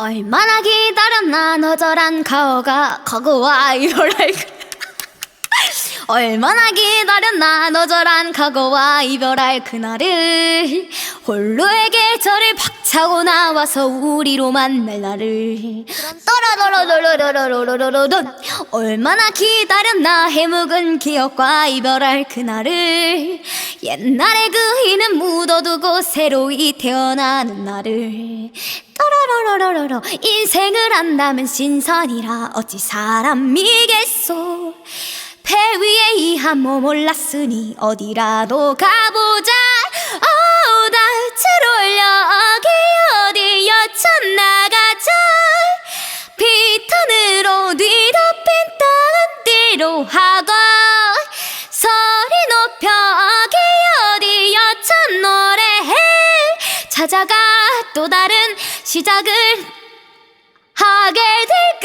얼마나 기다렸나 너절한 가오가 거구와 이별할 그- 얼마나 기다렸나 너절한 각오와 이별할 그날을. 홀로에게 저를 박차고 나와서 우리로 만날 날을. 떠라더러러러러러러러러러 얼마나 기다렸나 해묵은 기억과 이별할 그날을 옛날에 그 희는 묻어두고 새로이 태어나는 날을 떠라러러러러 인생을 안다면 신선이라. 어찌 사람이겠소? 배 위에 이 한 몸 올랐으니 어디라도 가보 찾아가 또 다른 시작을 하게 될